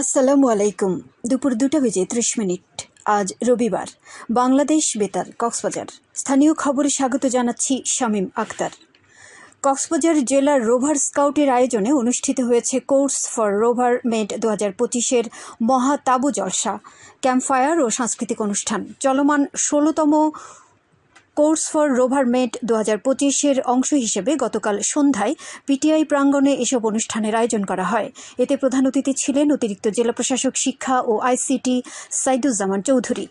আসসালামু আলাইকুম। দুপুর দুটা বেজে ত্রিশ মিনিট। আজ রবিবার। বাংলাদেশ বেতার, কক্সবাজার। স্থানীয় খবরে স্বাগত জানাচ্ছি শামীম আক্তার। কক্সবাজার জেলার রোভার স্কাউটের আয়োজনে অনুষ্ঠিত হয়েছে কোর্স ফর রোভার মেড দু হাজার পঁচিশের মহাতাবু জলসা, ক্যাম্পফায়ার ও সাংস্কৃতিক অনুষ্ঠান। চলমান ষোলোতম কোর্স ফর রোভার মেট দু হাজার পঁচিশের অংশ হিসেবে গতকাল সন্ধ্যায় পিটিআই প্রাঙ্গণে এসব অনুষ্ঠানের আয়োজন করা হয়। এতে প্রধান অতিথি ছিলেন অতিরিক্ত জেলা প্রশাসক, শিক্ষা ও আইসিটি সাইদুজ্জামান চৌধুরী।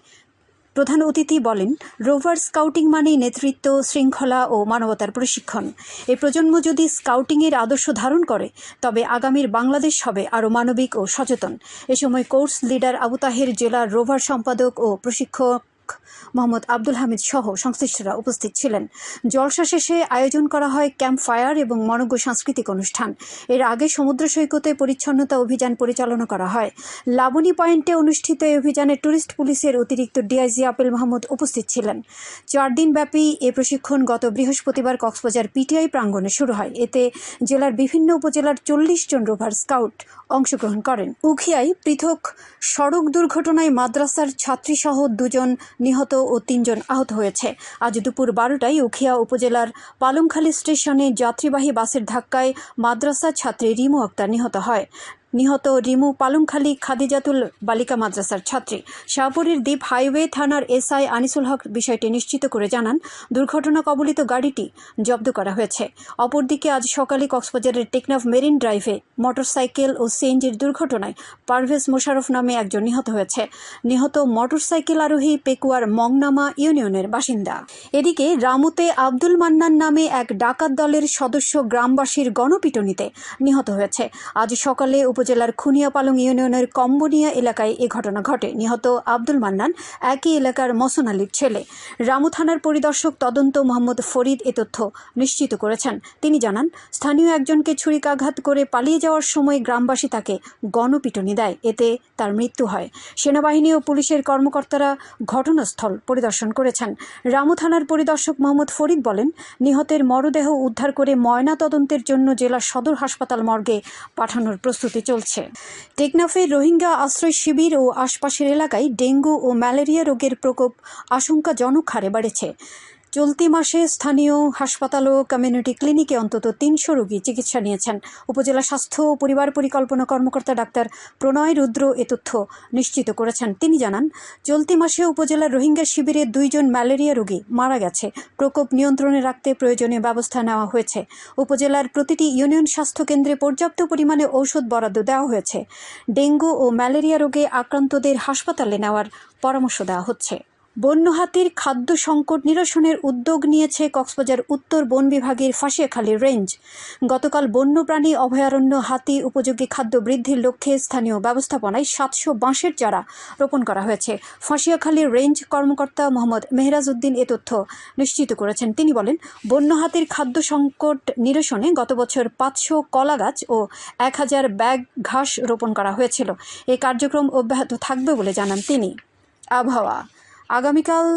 প্রধান অতিথি বলেন, রোভার স্কাউটিং মানেই নেতৃত্ব, শৃঙ্খলা ও মানবতার প্রশিক্ষণ। এ প্রজন্ম যদি স্কাউটিংয়ের আদর্শ ধারণ করে, তবে আগামীর বাংলাদেশ হবে আরও মানবিক ও সচেতন। এ সময় কোর্স লিডার আবু তাহের জেলার রোভার সম্পাদক ও প্রশিক্ষক মোহাম্মদ আব্দুল হামিদ সহ সংশ্লিষ্টরা উপস্থিত ছিলেন। জলসা শেষে আয়োজন করা হয় ক্যাম্প ফায়ার এবং মনজ্ঞ সাংস্কৃতিক অনুষ্ঠান। এর আগে সমুদ্র সৈকতে পরিচ্ছন্নতা অভিযান পরিচালনা করা হয়। লাবণী পয়েন্টে অনুষ্ঠিত এই অভিযানে ট্যুরিস্ট পুলিশের অতিরিক্ত ডিআইজি আপেল মাহমুদ উপস্থিত ছিলেন। চার দিনব্যাপী এ প্রশিক্ষণ গত বৃহস্পতিবার কক্সবাজার পিটিআই প্রাঙ্গণে শুরু হয়। এতে জেলার বিভিন্ন উপজেলার চল্লিশ জন রোভার স্কাউট অংশগ্রহণ করেন। উখিয়ায় পৃথক সড়ক দুর্ঘটনায় মাদ্রাসার ছাত্রীসহ দুজন নিহত ও তিনজন আহত হয়েছে। আজ দুপুর বারোটায় উখিয়া উপজেলার পালংখালী স্টেশনে যাত্রীবাহী বাসের ধাক্কায় মাদ্রাসা ছাত্রী রিমু আক্তার নিহত হয়। নিহত রিমু পালংখালী খাদিজাতুল বালিকা মাদ্রাসার ছাত্রী। শাহপুরের দ্বীপ হাইওয়ে থানার এসআই আনিসুল হক বিষয়টি নিশ্চিত করে জানান, দুর্ঘটনা কবলিত গাড়িটি জব্দ করা হয়েছে। অপরদিকে আজ সকালে কক্সবাজারের টেকনাফ মেরিন ড্রাইভে মোটরসাইকেল ও সিএনজির দুর্ঘটনায় পারভেজ মোশারফ নামে একজন নিহত হয়েছে। নিহত মোটরসাইকেল আরোহী পেকুয়ার মংনামা ইউনিয়নের বাসিন্দা। এদিকে রামুতে আব্দুল মান্নান নামে এক ডাকাত দলের সদস্য গ্রামবাসীর গণপিটুনিতে নিহত হয়েছে। আজ সকালে উপজেলার খুনিয়াপালং ইউনিয়নের কম্বনিয়া এলাকায় এ ঘটনা ঘটে। নিহত আব্দুল মান্নান, একই এলাকার মসন আলীর ছেলে। রামু থানার পরিদর্শক তদন্ত মোহাম্মদ ফরিদ এ তথ্য নিশ্চিত করেছেন। তিনি জানান, স্থানীয় একজনকে ছুরিকাঘাত করে পালিয়ে যাওয়ার সময় গ্রামবাসী তাকে গণপিটুনি দেয়। এতে তার মৃত্যু হয়। সেনাবাহিনী ও পুলিশের কর্মকর্তারা ঘটনাস্থল পরিদর্শন করেছেন। রামু থানার পরিদর্শক মোহাম্মদ ফরিদ বলেন, নিহতের মরদেহ উদ্ধার করে ময়না তদন্তের জন্য জেলা সদর হাসপাতাল মর্গে পাঠানোর প্রস্তুতি চলছে। টেকনাফে রোহিঙ্গা আশ্রয় শিবির ও আশপাশের এলাকায় ডেঙ্গু ও ম্যালেরিয়া রোগের প্রকোপ আশঙ্কাজনক হারে বাড়েছে। চলতি মাসে স্থানীয় হাসপাতাল ও কমিউনিটি ক্লিনিকে অন্তত তিনশো রোগী চিকিৎসা নিয়েছেন। উপজেলা স্বাস্থ্য ও পরিবার পরিকল্পনা কর্মকর্তা ডাক্তার প্রণয় রুদ্র এ তথ্য নিশ্চিত করেছেন। তিনি জানান, চলতি মাসে উপজেলার রোহিঙ্গা শিবিরে দুইজন ম্যালেরিয়া রোগী মারা গেছে। প্রকোপ নিয়ন্ত্রণে রাখতে প্রয়োজনীয় ব্যবস্থা নেওয়া হয়েছে। উপজেলার প্রতিটি ইউনিয়ন স্বাস্থ্য কেন্দ্রে পর্যাপ্ত পরিমাণে ঔষধ বরাদ্দ দেওয়া হয়েছে। ডেঙ্গু ও ম্যালেরিয়া রোগে আক্রান্তদের হাসপাতালে নেওয়ার পরামর্শ দেওয়া হচ্ছে। বন্য হাতির খাদ্য সংকট নিরসনের উদ্যোগ নিয়েছে কক্সবাজার উত্তর বন বিভাগের ফাঁসিয়াখালী রেঞ্জ। গতকাল বন্যপ্রাণী অভয়ারণ্য হাতি উপযোগী খাদ্য বৃদ্ধির লক্ষ্যে স্থানীয় ব্যবস্থাপনায় সাতশো বাঁশের চারা রোপণ করা হয়েছে। ফাঁসিয়াখালী রেঞ্জ কর্মকর্তা মোহাম্মদ মেহরাজ উদ্দিন এ তথ্য নিশ্চিত করেছেন। তিনি বলেন বন্য হাতির খাদ্য সংকট নিরসনে গত বছর পাঁচশো কলা গাছ ও এক হাজার ব্যাগ ঘাস রোপণ করা হয়েছিল। এই কার্যক্রম অব্যাহত থাকবে বলে জানান তিনি। আবহাওয়া আগামীকাল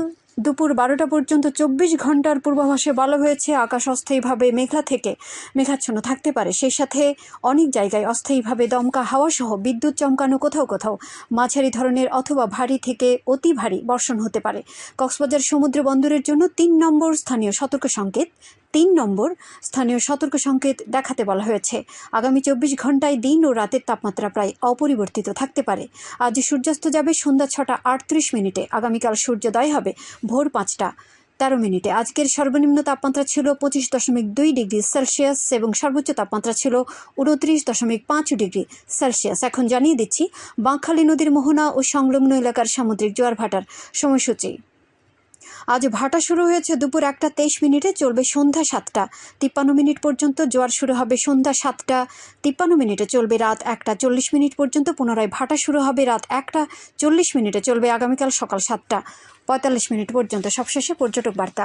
দুপুর বারোটা পর্যন্ত চব্বিশ ঘণ্টার পূর্বাভাসে বলা হয়েছে, আকাশ অস্থায়ীভাবে মেঘলা থেকে মেঘাচ্ছন্ন থাকতে পারে। সেই সাথে অনেক জায়গায় অস্থায়ীভাবে দমকা হাওয়া সহ বিদ্যুৎ চমকানো কোথাও কোথাও মাঝারি ধরনের অথবা ভারী থেকে অতি ভারী বর্ষণ হতে পারে। কক্সবাজার সমুদ্র বন্দরের জন্য তিন নম্বর স্থানীয় সতর্ক সংকেত তিন নম্বর স্থানীয় সতর্ক সংকেত দেখাতে বলা হয়েছে। আগামী চব্বিশ ঘন্টায় দিন ও রাতের তাপমাত্রা প্রায় অপরিবর্তিত থাকতে পারে। আজ সূর্যাস্ত যাবে সন্ধ্যা ছটা আটত্রিশ মিনিটে। আগামীকাল সূর্যোদয় হবে ভোর পাঁচটা তেরো মিনিটে। আজকের সর্বনিম্ন তাপমাত্রা ছিল পঁচিশ দশমিক দুই ডিগ্রি সেলসিয়াস এবং সর্বোচ্চ তাপমাত্রা ছিল উনত্রিশ দশমিক পাঁচ ডিগ্রি সেলসিয়াস। এখন জানিয়ে দিচ্ছি বাঁকখালী নদীর মোহনা ও সংলগ্ন এলাকার সামুদ্রিক জোয়ার ভাটার সময়সূচি। আজ ভাটা শুরু হয়েছে দুপুর একটা তেইশ মিনিটে, চলবে সন্ধ্যা সাতটা। তিপ্পান্ন মিনিট পর্যন্ত জোয়ার শুরু হবে সন্ধ্যা সাতটা। তিপ্পান্ন মিনিটে চলবে রাত একটা, চল্লিশ মিনিট পর্যন্ত পুনরায় ভাটা শুরু হবে রাত একটা, চল্লিশ মিনিটে চলবে আগামীকাল সকাল সাতটা। পঁয়তাল্লিশ মিনিট পর্যন্ত সবশেষে পর্যটক বার্তা।